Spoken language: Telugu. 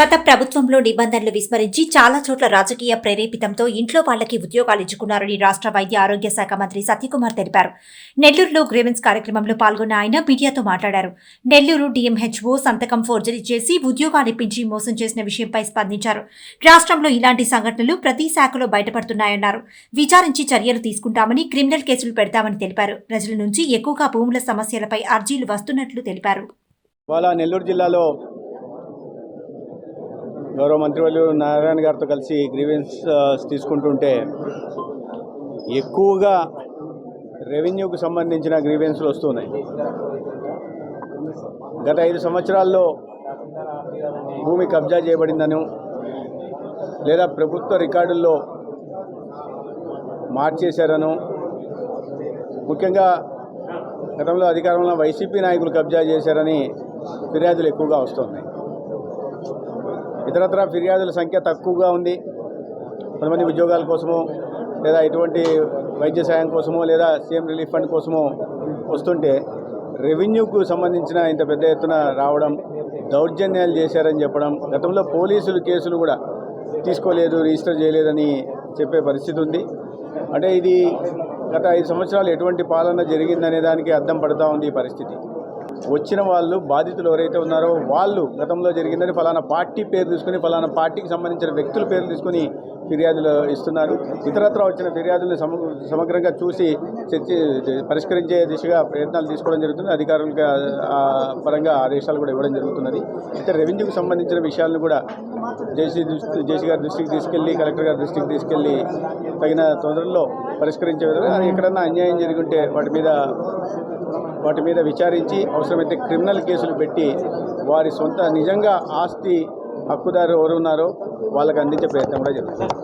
గత ప్రభుత్వంలో నిబంధనలు విస్మరించి చాలా చోట్ల రాజకీయ ప్రేరేపితంతో ఇంట్లో వాళ్ళకి ఉద్యోగాలు ఇచ్చుకున్నారని రాష్ట్ర వైద్య ఆరోగ్య శాఖ మంత్రి సత్యకుమార్ తెలిపారు. నెల్లూరులో గ్రీవెన్స్ కార్యక్రమంలో పాల్గొన్న ఆయన మీడియాతో మాట్లాడారు. నెల్లూరు డిఎంహెచ్ఓ సంతకం ఫోర్జరీ చేసి ఉద్యోగాలు ఇప్పించి మోసం చేసిన విషయంపై స్పందించారు. రాష్ట్రంలో ఇలాంటి సంఘటనలు ప్రతి శాఖలో బయటపడుతున్నాయన్నారు. విచారించి చర్యలు తీసుకుంటామని క్రిమినల్ కేసులు పెడతామని తెలిపారు. ప్రజల నుంచి ఎక్కువగా భూముల సమస్యలపై అర్జీలు వస్తున్నట్లు తెలిపారు. ఇవాళ నెల్లూరు జిల్లాలో గౌరవ మంత్రివర్యులు నారాయణ గారితో కలిసి గ్రీవెన్స్ తీసుకుంటుంటే ఎక్కువగా రెవెన్యూకు సంబంధించిన గ్రీవెన్స్లు వస్తున్నాయి. గత ఐదు సంవత్సరాల్లో భూమి కబ్జా చేయబడిందను లేదా ప్రభుత్వ రికార్డుల్లో మార్చేశారను. ముఖ్యంగా గతంలో అధికారంలో వైసీపీ నాయకులు కబ్జా చేశారని ఫిర్యాదులు ఎక్కువగా వస్తున్నాయి. ఇతరత్ర ఫిర్యాదుల సంఖ్య తక్కువగా ఉంది. కొంతమంది ఉద్యోగాల కోసమో లేదా ఎటువంటి వైద్య సాయం కోసమో లేదా సీఎం రిలీఫ్ ఫండ్ కోసమో వస్తుంటే రెవెన్యూకు సంబంధించిన ఇంత పెద్ద ఎత్తున రావడం దౌర్జన్యాలు చేశారని చెప్పడం గతంలో పోలీసులు కేసులు కూడా తీసుకోలేదు రిజిస్టర్ చేయలేదని చెప్పే పరిస్థితి ఉంది. అంటే ఇది గత ఐదు సంవత్సరాలు ఎటువంటి పాలన జరిగిందనే దానికి అర్థం పడుతూ ఉంది ఈ పరిస్థితి. వచ్చిన వాళ్ళు బాధితులు ఎవరైతే ఉన్నారో వాళ్ళు గతంలో జరిగిందని ఫలానా పార్టీ పేరు తీసుకుని ఫలానా పార్టీకి సంబంధించిన వ్యక్తుల పేరు తీసుకుని ఫిర్యాదులు ఇస్తున్నారు. ఇతరత్ర వచ్చిన ఫిర్యాదులను సమ సమగ్రంగా చూసి చర్చి పరిష్కరించే దిశగా ప్రయత్నాలు తీసుకోవడం జరుగుతుంది. అధికారులకు ఆ పరంగా ఆదేశాలు కూడా ఇవ్వడం జరుగుతున్నది. అయితే రెవెన్యూకి సంబంధించిన విషయాలను కూడా జేసీ దృష్టి జేసీ గారి దృష్టికి తీసుకెళ్ళి కలెక్టర్ గారి దృష్టికి తీసుకెళ్ళి తగిన తొందరలో పరిష్కరించే విధంగా ఎక్కడన్నా అన్యాయం జరిగి ఉంటే వాటి మీద వాటి మీద విచారించి అవసరం అవసరమైతే క్రిమినల్ కేసులు పెట్టి వారి సొంత నిజంగా ఆస్తి హక్కుదారు ఎవరు ఉన్నారో వాళ్ళకి అందించే ప్రయత్నం కూడా జరుగుతుంది.